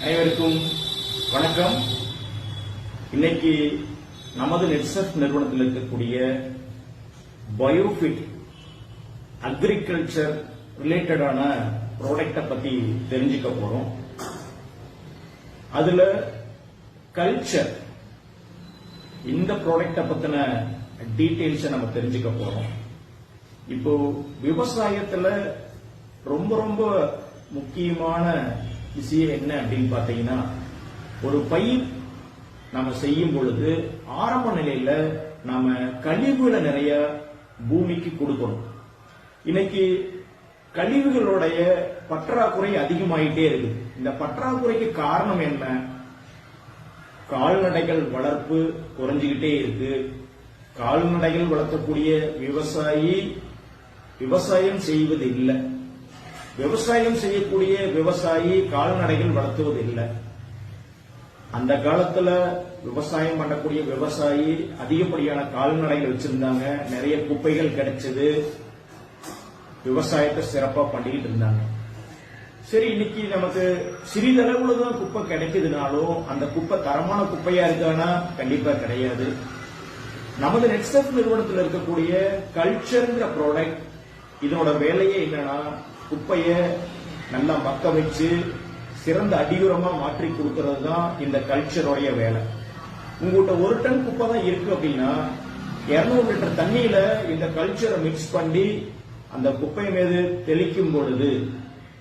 அனைவருக்கும் வணக்கம். இன்னைக்கு நமது நெட்சர்ஃப் நிறுவனத்தில் இருக்கக்கூடிய பயோஃபிட் அக்ரிகல்ச்சர் ரிலேட்டடான ப்ராடக்டை பத்தி தெரிஞ்சுக்க போறோம். அதுல கல்ச்சர் இந்த ப்ராடக்டை பத்தின டீட்டெயில்ஸை நம்ம தெரிஞ்சுக்க போறோம். இப்போ விவசாயத்துல ரொம்ப ரொம்ப முக்கியமான விஷயம் என்ன அப்படின்னு பார்த்தீங்கன்னா ஒரு பயிர் நம்ம செய்யும் பொழுது ஆரம்ப நிலையில நாம கழிவுகளை நிறைய பூமிக்கு கொடுக்கணும். இன்னைக்கு கழிவுகளுடைய பற்றாக்குறை அதிகமாயிட்டே இருக்கு இந்த பற்றாக்குறைக்கு காரணம் என்ன? கால்நடைகள் வளர்ப்பு குறைஞ்சுக்கிட்டே இருக்கு. கால்நடைகள் வளர்க்கக்கூடிய விவசாயி விவசாயம் செய்வது இல்லை விவசாயம் செய்யக்கூடிய விவசாயி கால்நடைகள் வளர்த்துவது இல்லை அந்த காலத்துல விவசாயம் பண்ணக்கூடிய விவசாயி அதிகப்படியான கால்நடைகள் வச்சிருந்தாங்க. நிறைய குப்பைகள் கிடைச்சது. விவசாயத்தை சிறப்பா பண்ணிக்கிட்டு இருந்தாங்க. சரி இன்னைக்கு நமக்கு சிறிதளவுல தான் குப்பை கிடைக்குதுனாலும் அந்த குப்பை தரமான குப்பையா இருக்கானா? கண்டிப்பா கிடையாது. நமது நெட்ஸ்டப் நிறுவனத்தில் இருக்கக்கூடிய கல்ச்சர்ங்கிற ப்ராடக்ட் இதனோட வேலையே என்னன்னா குப்பைய நல்லா மக்க வச்சு சிறந்த அடியுரமா மாற்றி கொடுக்கறது தான் இந்த கல்ச்சரோடைய வேலை. உங்ககிட்ட ஒரு டன் குப்பை தான் இருக்கு அப்படின்னா 200 லிட்டர் தண்ணியில இந்த கல்ச்சரை மிக்ஸ் பண்ணி அந்த குப்பை மீது தெளிக்கும் பொழுது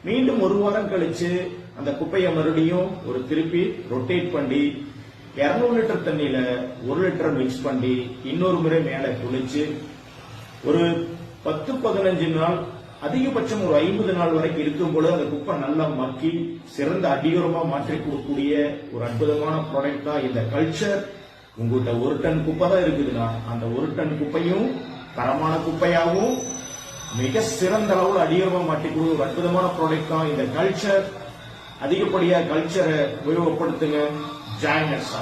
மீண்டும் ஒரு வாரம் கழிச்சு அந்த குப்பையை மறுபடியும் ஒரு திருப்பி ரொட்டேட் பண்ணி 200 லிட்டர் தண்ணியில ஒரு லிட்டர் மிக்ஸ் பண்ணி இன்னொரு முறை மேலே குளிச்சு ஒரு பத்து பதினஞ்சு நாள் அதிகபட்சம் ஒரு ஐம்பது நாள் வரைக்கும் இருக்கும் பொழுது அந்த குப்பை நல்லா மக்கி சிறந்த அடியுரமா மாற்றி கொடுக்கக்கூடிய ஒரு அற்புதமான ப்ராடக்ட் தான் இந்த கல்ச்சர் உங்கள்கிட்ட ஒரு டன் குப்பை தான் இருக்குதுன்னா அந்த ஒரு டன் குப்பையும் தரமான குப்பையாகவும் மிக சிறந்த அளவில் அடியோரமா மாற்றி கொடுக்க ஒரு அற்புதமான ப்ராடக்ட் தான் இந்த கல்ச்சர் அதிகப்படியா கல்ச்சரை உபயோகப்படுத்துங்க. ஜாயினர்ஸா